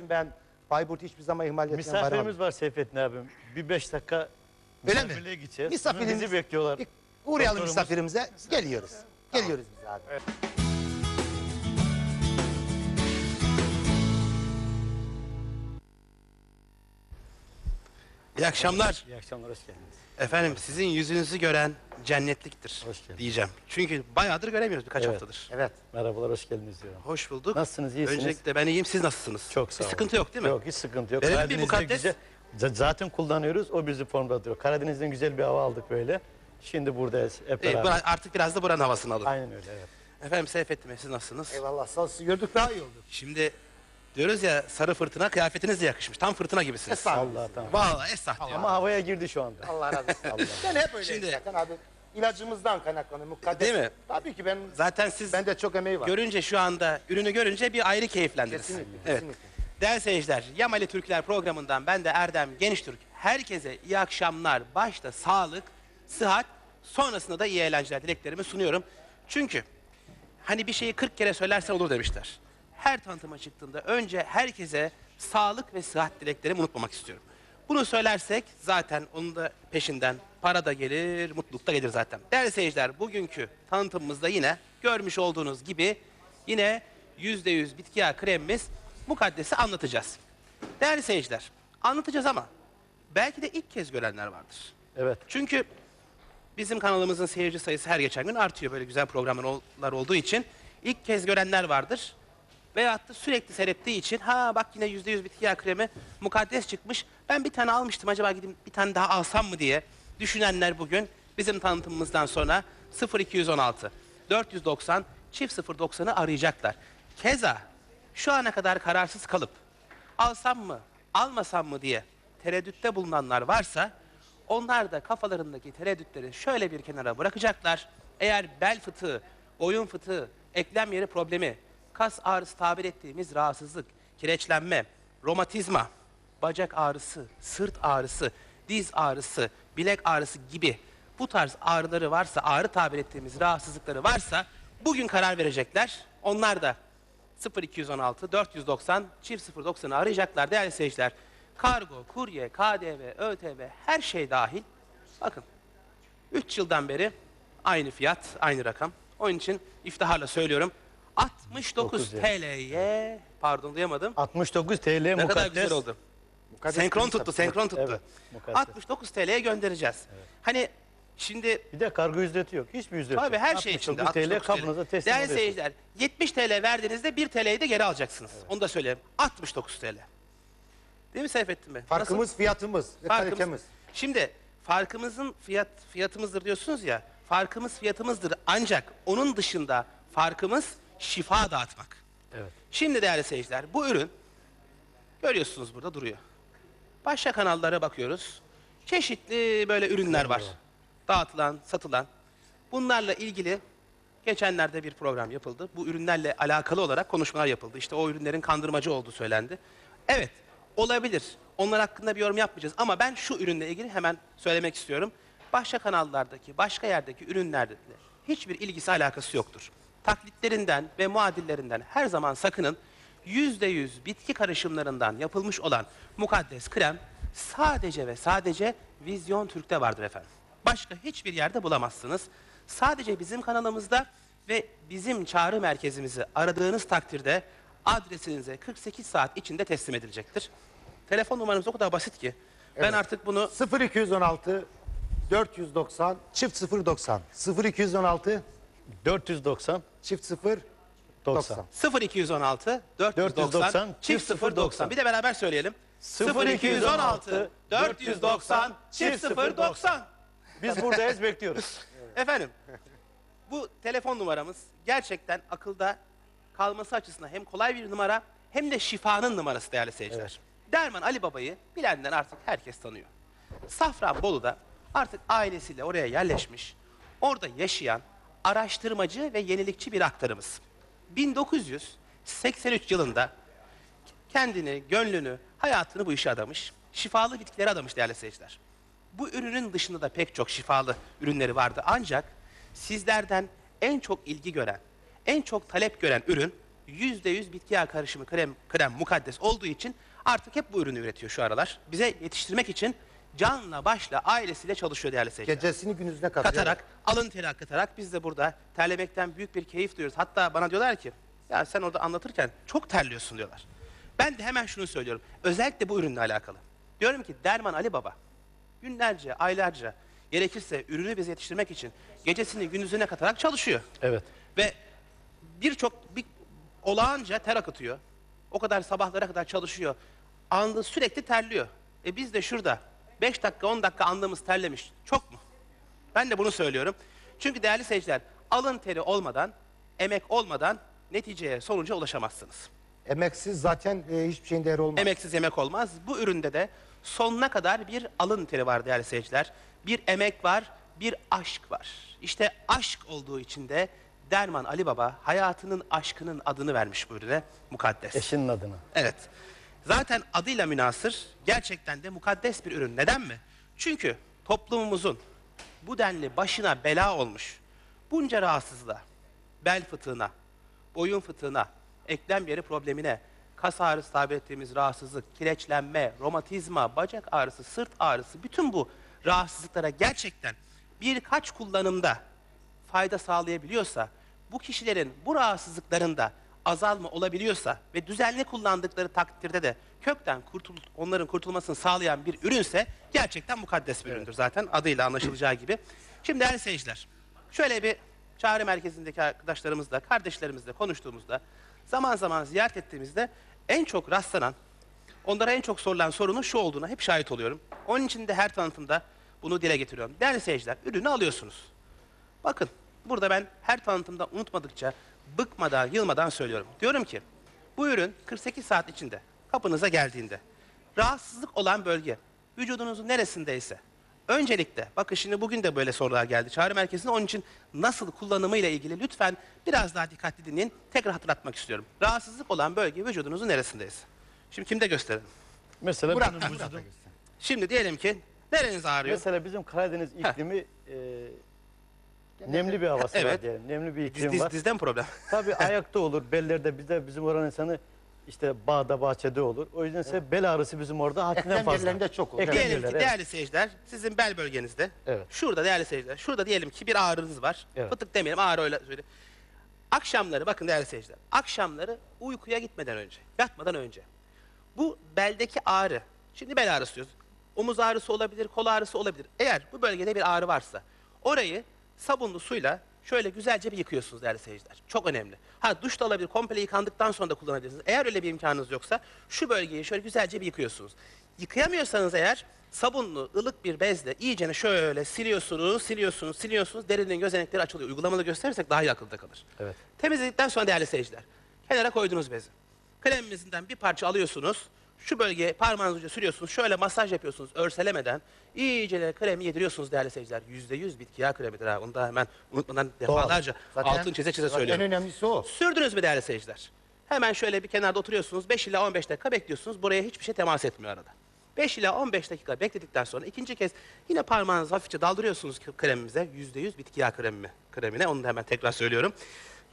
için ben Bayburt'u hiçbir zaman ihmal etmem. Misafirimiz var Seyfettin abim. Bir beş dakika Öyle mi? misafirliğe gideceğiz. Misafirimiz- Bizi bekliyorlar. Bir Uğrayalım Doktorumuz- misafirimize. Geliyoruz. Geliyoruz biz abi. İyi akşamlar. İyi akşamlar, hoş geldiniz. Efendim sizin yüzünüzü gören cennetliktir Hoş geldin. diyeceğim. Çünkü bayağıdır göremiyoruz birkaç Evet. haftadır. Evet. Merhabalar, hoş geldiniz diyorum. Hoş bulduk. Nasılsınız, iyisiniz? Öncelikle ben iyiyim, siz nasılsınız? Çok sağ Bir olun. sıkıntı yok değil mi? Yok, hiç sıkıntı yok. Verelim bir Karadeniz'de mukaddes. güzel- Z- zaten kullanıyoruz, o bizi formda duruyor. Karadeniz'den güzel bir hava aldık böyle. Şimdi buradayız hep İyi, beraber. bura- artık biraz da buranın havasını alın. Aynen öyle, evet. Efendim Seyfettin Bey siz nasılsınız? Eyvallah sağ olsun. Gördük daha iyi oldu. Şimdi diyoruz ya sarı fırtına kıyafetiniz de yakışmış. Tam fırtına gibisiniz. Allah tamam. Vallahi esah diyor. Ama havaya girdi şu anda. Allah razı olsun. ben hep öyle Şimdi- zaten abi. İlacımızdan kaynaklanıyor mukaddes. Değil mi? Tabii ki ben Zaten siz bende çok emeği var. görünce şu anda, ürünü görünce bir ayrı keyiflendiniz. Kesinlikle, Evet. kesinlikle. Değerli seyirciler, Yamali Türkler programından ben de Erdem Gençtürk. Herkese iyi akşamlar, başta sağlık, sıhhat, sonrasında da iyi eğlenceler dileklerimi sunuyorum. Çünkü hani bir şeyi 40 kere söylersen olur demişler. Her tanıtıma çıktığında önce herkese sağlık ve sıhhat dileklerimi unutmamak istiyorum. Bunu söylersek zaten onun da peşinden para da gelir, mutluluk da gelir zaten. Değerli seyirciler, bugünkü tanıtımımızda yine görmüş olduğunuz gibi yine %100 bitki yağı kremimiz mukaddesi anlatacağız. Değerli seyirciler, anlatacağız ama belki de ilk kez görenler vardır. Evet. Çünkü bizim kanalımızın seyirci sayısı her geçen gün artıyor böyle güzel programlar olduğu için. ilk kez görenler vardır. Veyahut da sürekli seyrettiği için ha bak yine yüzde yüz bitki yağı kremi mukaddes çıkmış. Ben bir tane almıştım acaba gidip bir tane daha alsam mı diye düşünenler bugün bizim tanıtımımızdan sonra 0216 490 çift 090'ı arayacaklar. Keza şu ana kadar kararsız kalıp alsam mı almasam mı diye tereddütte bulunanlar varsa onlar da kafalarındaki tereddütleri şöyle bir kenara bırakacaklar. Eğer bel fıtığı, boyun fıtığı, eklem yeri problemi, kas ağrısı tabir ettiğimiz rahatsızlık, kireçlenme, romatizma, bacak ağrısı, sırt ağrısı, diz ağrısı, bilek ağrısı gibi bu tarz ağrıları varsa, ağrı tabir ettiğimiz rahatsızlıkları varsa bugün karar verecekler. Onlar da 0216 490 çift 090'ı arayacaklar değerli seyirciler. Kargo, kurye, KDV, ÖTV her şey dahil. Bakın 3 yıldan beri aynı fiyat, aynı rakam. Onun için iftiharla söylüyorum. 69 9 TL'ye pardon duyamadım. 69 TL Ne mukaddes. kadar güzel oldu. Mukaddes Senkron tuttu, senkron tuttu. Evet, mukaddes. 69 TL'ye göndereceğiz. Hani şimdi Bir de kargo ücreti yok. Hiçbir ücret yok. Tabii her şey içinde. 69 TL 69 kabınıza teslim Değerli ediyorsunuz. seyirciler 70 TL verdiğinizde 1 TL'yi de geri alacaksınız. Onu da söyleyeyim. 69 TL. Değil mi Seyfettin Bey? Farkımız fiyatımız ve Farkımız- kalitemiz. Şimdi farkımızın fiyat fiyatımızdır diyorsunuz ya. Farkımız fiyatımızdır ancak onun dışında farkımız şifa dağıtmak. Evet. Şimdi değerli seyirciler bu ürün görüyorsunuz burada duruyor. Başka kanallara bakıyoruz. Çeşitli böyle ürünler var. Dağıtılan, satılan. Bunlarla ilgili geçenlerde bir program yapıldı. Bu ürünlerle alakalı olarak konuşmalar yapıldı. İşte o ürünlerin kandırmacı olduğu söylendi. Evet, olabilir. Onlar hakkında bir yorum yapmayacağız ama ben şu ürünle ilgili hemen söylemek istiyorum. Başka kanallardaki, başka yerdeki ürünlerle hiçbir ilgisi alakası yoktur. Taklitlerinden ve muadillerinden her zaman sakının. %100 bitki karışımlarından yapılmış olan mukaddes krem sadece ve sadece Vizyon Türk'te vardır efendim. Başka hiçbir yerde bulamazsınız. Sadece bizim kanalımızda ve bizim çağrı merkezimizi aradığınız takdirde adresinize 48 saat içinde teslim edilecektir. Telefon numaramız o kadar basit ki ben artık bunu 0216 490 çift 090 0216 490 çift 0 90. 0216 490 490 çift 090. Bir de beraber söyleyelim. 0216 490 çift 090. Biz buradayız bekliyoruz. Efendim, bu telefon numaramız gerçekten akılda kalması açısından hem kolay bir numara hem de şifanın numarası değerli seyirciler. Derman Ali Baba'yı bilenden artık herkes tanıyor. Safranbolu'da artık ailesiyle oraya yerleşmiş, orada yaşayan araştırmacı ve yenilikçi bir aktarımız. 1983 yılında kendini, gönlünü, hayatını bu işe adamış. Şifalı bitkileri adamış değerli seyirciler. Bu ürünün dışında da pek çok şifalı ürünleri vardı. Ancak sizlerden en çok ilgi gören, en çok talep gören ürün %100 bitki yağı karışımı krem, krem mukaddes olduğu için artık hep bu ürünü üretiyor şu aralar. Bize yetiştirmek için canla başla ailesiyle çalışıyor değerli seyirciler Gecesini gündüzüne katıyor. katarak, alın teri akıtarak biz de burada terlemekten büyük bir keyif duyuyoruz. Hatta bana diyorlar ki, ya sen orada anlatırken çok terliyorsun diyorlar. Ben de hemen şunu söylüyorum. Özellikle bu ürünle alakalı. Diyorum ki Derman Ali Baba günlerce, aylarca gerekirse ürünü bize yetiştirmek için gecesini gündüzüne katarak çalışıyor. Evet. Ve birçok bir olağanca ter akıtıyor. O kadar sabahlara kadar çalışıyor. Andı sürekli terliyor. E biz de şurada 5 dakika 10 dakika andığımız terlemiş. Çok mu? Ben de bunu söylüyorum. Çünkü değerli seyirciler alın teri olmadan, emek olmadan neticeye, sonuca ulaşamazsınız. Emeksiz zaten e, hiçbir şeyin değeri olmaz. Emeksiz yemek olmaz. Bu üründe de sonuna kadar bir alın teri var değerli seyirciler. Bir emek var, bir aşk var. İşte aşk olduğu için de Derman Ali Baba hayatının aşkının adını vermiş bu ürüne mukaddes. Eşinin adına. Evet. Zaten adıyla münasır gerçekten de mukaddes bir ürün. Neden mi? Çünkü toplumumuzun bu denli başına bela olmuş bunca rahatsızlığa, bel fıtığına, boyun fıtığına, eklem yeri problemine, kas ağrısı tabir ettiğimiz rahatsızlık, kireçlenme, romatizma, bacak ağrısı, sırt ağrısı bütün bu rahatsızlıklara gerçekten birkaç kullanımda fayda sağlayabiliyorsa, bu kişilerin bu rahatsızlıklarında azalma olabiliyorsa ve düzenli kullandıkları takdirde de kökten kurtul onların kurtulmasını sağlayan bir ürünse gerçekten mukaddes bir üründür zaten adıyla anlaşılacağı gibi. Şimdi değerli seyirciler, şöyle bir çağrı merkezindeki arkadaşlarımızla, kardeşlerimizle konuştuğumuzda, zaman zaman ziyaret ettiğimizde en çok rastlanan, onlara en çok sorulan sorunun şu olduğuna hep şahit oluyorum. Onun için de her tanıtımda bunu dile getiriyorum. Değerli seyirciler, ürünü alıyorsunuz. Bakın burada ben her tanıtımda unutmadıkça bıkmadan, yılmadan söylüyorum. Diyorum ki bu ürün 48 saat içinde kapınıza geldiğinde rahatsızlık olan bölge vücudunuzun neresindeyse öncelikle bakın şimdi bugün de böyle sorular geldi çağrı merkezine onun için nasıl kullanımı ile ilgili lütfen biraz daha dikkatli dinleyin. Tekrar hatırlatmak istiyorum. Rahatsızlık olan bölge vücudunuzun neresindeyse. Şimdi kimde gösterelim? Mesela Burak, benim vücudum-. Şimdi diyelim ki nereniz ağrıyor? Mesela bizim Karadeniz iklimi e, nemli bir havası var Evet. diyelim. Nemli bir Diz, iklim diz, var. dizden problem. Tabii ayakta olur, bellerde bizde bizim oranın insanı işte bağda bahçede olur. O yüzden ise bel ağrısı bizim orada haddinden Eklem fazla. yerlerinde çok olur. Eklem Diyelim ki evet. değerli seyirciler sizin bel bölgenizde. Evet. Şurada değerli seyirciler. Şurada diyelim ki bir ağrınız var. Evet. Fıtık demeyelim ağrı öyle söyle. Akşamları bakın değerli seyirciler. Akşamları uykuya gitmeden önce, yatmadan önce. Bu beldeki ağrı. Şimdi bel ağrısı diyoruz. Omuz ağrısı olabilir, kol ağrısı olabilir. Eğer bu bölgede bir ağrı varsa orayı sabunlu suyla şöyle güzelce bir yıkıyorsunuz değerli seyirciler. Çok önemli. Ha duş da olabilir, komple yıkandıktan sonra da kullanabilirsiniz. Eğer öyle bir imkanınız yoksa şu bölgeyi şöyle güzelce bir yıkıyorsunuz. Yıkayamıyorsanız eğer sabunlu, ılık bir bezle iyicene şöyle siliyorsunuz, siliyorsunuz, siliyorsunuz. Derinin gözenekleri açılıyor. Uygulamalı gösterirsek daha iyi akılda kalır. Evet. Temizledikten sonra değerli seyirciler, kenara koydunuz bezi. Kremimizden bir parça alıyorsunuz. Şu bölgeye parmağınızı ucuyla sürüyorsunuz. Şöyle masaj yapıyorsunuz örselemeden. İyice de kremi yediriyorsunuz değerli seyirciler. Yüzde yüz bitki yağı kremidir ha. Onu da hemen unutmadan defalarca Zaten- altın çize çize zaten söylüyorum. En önemlisi o. Sürdünüz mü değerli seyirciler? Hemen şöyle bir kenarda oturuyorsunuz. 5 ila 15 dakika bekliyorsunuz. Buraya hiçbir şey temas etmiyor arada. 5 ila 15 dakika bekledikten sonra ikinci kez yine parmağınızı hafifçe daldırıyorsunuz k- kremimize. %100 bitki yağı kremi, kremine. Onu da hemen tekrar söylüyorum.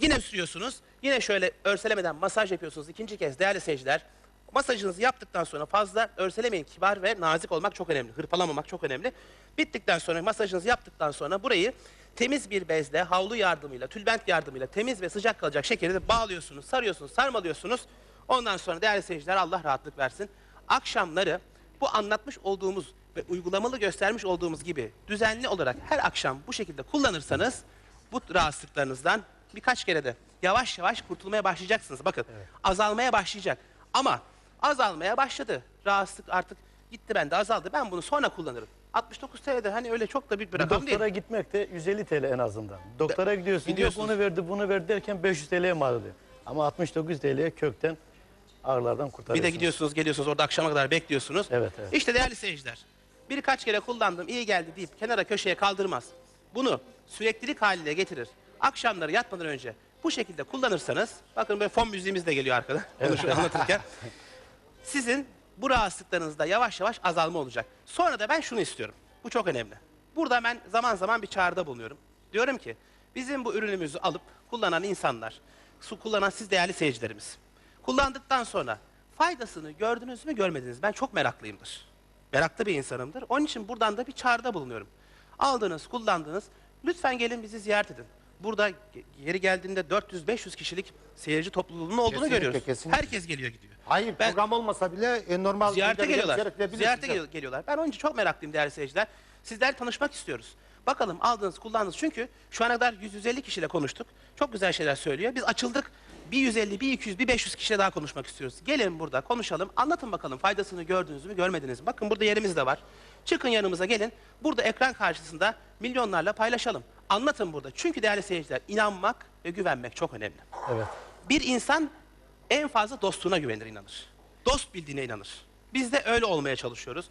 Yine sürüyorsunuz. Yine şöyle örselemeden masaj yapıyorsunuz. ikinci kez değerli seyirciler. Masajınızı yaptıktan sonra fazla örselemeyin. Kibar ve nazik olmak çok önemli. Hırpalamamak çok önemli. Bittikten sonra masajınızı yaptıktan sonra burayı temiz bir bezle, havlu yardımıyla, tülbent yardımıyla temiz ve sıcak kalacak şekilde bağlıyorsunuz, sarıyorsunuz, sarmalıyorsunuz. Ondan sonra değerli seyirciler Allah rahatlık versin. Akşamları bu anlatmış olduğumuz ve uygulamalı göstermiş olduğumuz gibi düzenli olarak her akşam bu şekilde kullanırsanız bu rahatsızlıklarınızdan birkaç kere de yavaş yavaş kurtulmaya başlayacaksınız. Bakın azalmaya başlayacak. Ama azalmaya başladı. Rahatsızlık artık gitti bende azaldı. Ben bunu sonra kullanırım. 69 TL'de hani öyle çok da büyük bir Bir rakam doktora değil. gitmek de 150 TL en azından. Doktora gidiyorsun, gidiyorsunuz. diyor bunu verdi, bunu verdi derken 500 TL'ye mal oluyor. Ama 69 TL'ye kökten ağrılardan Bir kurtarıyorsun. de gidiyorsunuz geliyorsunuz orada akşama kadar bekliyorsunuz. Evet, evet. İşte değerli seyirciler birkaç kere kullandım iyi geldi deyip kenara köşeye kaldırmaz. Bunu süreklilik haline getirir. Akşamları yatmadan önce bu şekilde kullanırsanız bakın böyle fon müziğimiz de geliyor arkada. Onu şöyle anlatırken. Sizin bu rahatsızlıklarınızda yavaş yavaş azalma olacak. Sonra da ben şunu istiyorum. Bu çok önemli. Burada ben zaman zaman bir çağrıda bulunuyorum. Diyorum ki bizim bu ürünümüzü alıp kullanan insanlar su kullanan siz değerli seyircilerimiz. Kullandıktan sonra faydasını gördünüz mü görmediniz? Ben çok meraklıyımdır. Meraklı bir insanımdır. Onun için buradan da bir çağrıda bulunuyorum. Aldınız, kullandınız. Lütfen gelin bizi ziyaret edin. Burada ge- yeri geldiğinde 400-500 kişilik seyirci topluluğunun olduğunu Kesinlikle, görüyoruz. kesinlikle. Herkes geliyor gidiyor. Hayır Ben- program olmasa bile e, normal Ziyarete geliyorlar. Ziyarete gel- geliyorlar. Ben onun için çok meraklıyım değerli seyirciler. Sizlerle tanışmak istiyoruz. Bakalım aldınız, kullandınız. Çünkü şu ana kadar 150 kişiyle konuştuk. Çok güzel şeyler söylüyor. Biz açıldık. Bir 150, bir 200, bir 500 kişiyle daha konuşmak istiyoruz. Gelin burada konuşalım. Anlatın bakalım faydasını gördünüz mü, görmediniz mi? Bakın burada yerimiz de var. Çıkın yanımıza gelin. Burada ekran karşısında milyonlarla paylaşalım. Anlatın burada. Çünkü değerli seyirciler inanmak ve güvenmek çok önemli. Evet. Bir insan en fazla dostluğuna güvenir, inanır. Dost bildiğine inanır. Biz de öyle olmaya çalışıyoruz.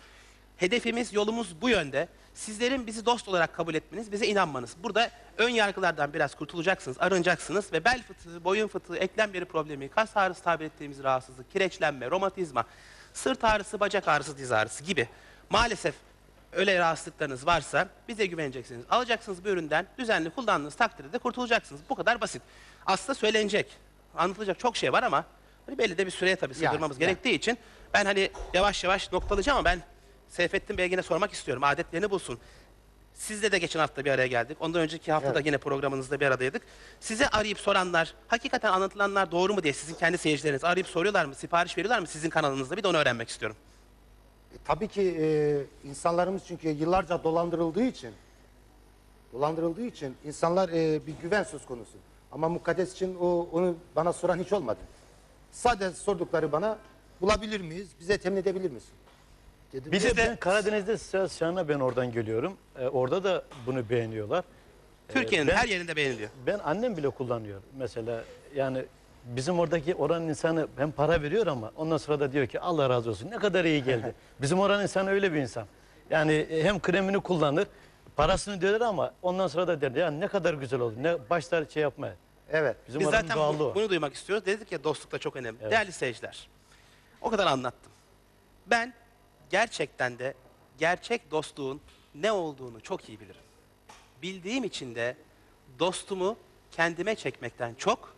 Hedefimiz, yolumuz bu yönde. Sizlerin bizi dost olarak kabul etmeniz, bize inanmanız. Burada ön yargılardan biraz kurtulacaksınız, arınacaksınız ve bel fıtığı, boyun fıtığı, eklem yeri problemi, kas ağrısı tabir ettiğimiz rahatsızlık, kireçlenme, romatizma, sırt ağrısı, bacak ağrısı, diz ağrısı gibi maalesef öyle rahatsızlıklarınız varsa bize güveneceksiniz. Alacaksınız bu üründen düzenli kullandığınız takdirde de kurtulacaksınız. Bu kadar basit. Aslında söylenecek, anlatılacak çok şey var ama hani belli de bir süreye tabii Yani, sığdırmamız yani. gerektiği için ben hani yavaş yavaş noktalayacağım ama ben Seyfettin Bey'e yine sormak istiyorum. Adetlerini bulsun. Sizle de geçen hafta bir araya geldik. Ondan önceki hafta da Evet. yine programınızda bir aradaydık. Size arayıp soranlar, hakikaten anlatılanlar doğru mu diye sizin kendi seyircileriniz arayıp soruyorlar mı, sipariş veriyorlar mı sizin kanalınızda? Bir de onu öğrenmek istiyorum. E, tabii ki e, insanlarımız çünkü yıllarca dolandırıldığı için dolandırıldığı için insanlar e, bir güven söz konusu. Ama mukaddes için o onu bana soran hiç olmadı. Sadece sordukları bana bulabilir miyiz? Bize temin edebilir misin? Dedim. Bir Siz de Karadeniz'de Sivas Şan'a ben oradan geliyorum. Ee, orada da bunu beğeniyorlar. Türkiye'nin ben- her yerinde beğeniliyor. Ben annem bile kullanıyor mesela. Yani bizim oradaki oranın insanı hem para veriyor ama ondan sonra da diyor ki Allah razı olsun ne kadar iyi geldi. Bizim oranın insanı öyle bir insan. Yani e, hem kremini kullanır, parasını öder ama ondan sonra da der ya ne kadar güzel oldu. Ne başlar şey yapmaya. Evet. Bizim Biz zaten bu- bunu duymak istiyoruz. Dedik ya dostluk da çok önemli. Değerli seyirciler, o kadar anlattım. Ben gerçekten de gerçek dostluğun ne olduğunu çok iyi bilirim. Bildiğim için de dostumu kendime çekmekten çok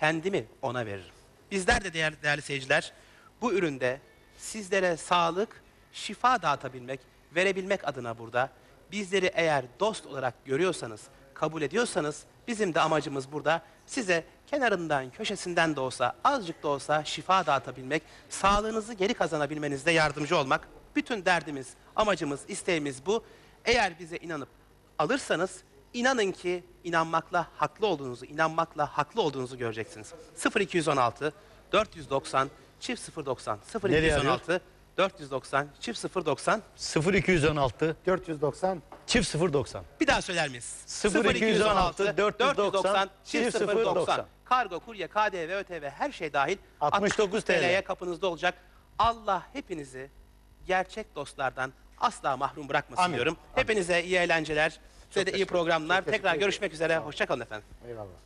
kendimi ona veririm. Bizler de değerli, değerli seyirciler bu üründe sizlere sağlık, şifa dağıtabilmek, verebilmek adına burada bizleri eğer dost olarak görüyorsanız, kabul ediyorsanız bizim de amacımız burada size kenarından, köşesinden de olsa, azıcık da olsa şifa dağıtabilmek, sağlığınızı geri kazanabilmenizde yardımcı olmak. Bütün derdimiz, amacımız, isteğimiz bu. Eğer bize inanıp alırsanız inanın ki inanmakla haklı olduğunuzu, inanmakla haklı olduğunuzu göreceksiniz. 0216 490 çift 090 0216 490 çift 090 0216 490 çift 090. bir daha söyler miyiz? 0216 490 çift 090 Kargo, kurye, KDV, ÖTV her şey dahil 69 TL. TL'ye kapınızda olacak. Allah hepinizi gerçek dostlardan asla mahrum bırakmasın Amin. diyorum. Hepinize iyi eğlenceler, size de iyi programlar. Tekrar görüşmek üzere. Hoşçakalın efendim. eyvallah.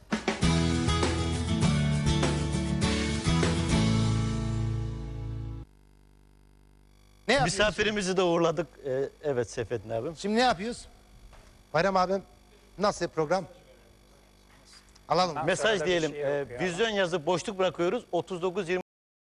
Ne yapıyoruz? Misafirimizi de uğurladık. Ee, evet Seyfettin abim. Şimdi ne yapıyoruz? Bayram abim nasıl program? Alalım. Mesaj diyelim. şey Ee, vizyon yazıp boşluk bırakıyoruz. 39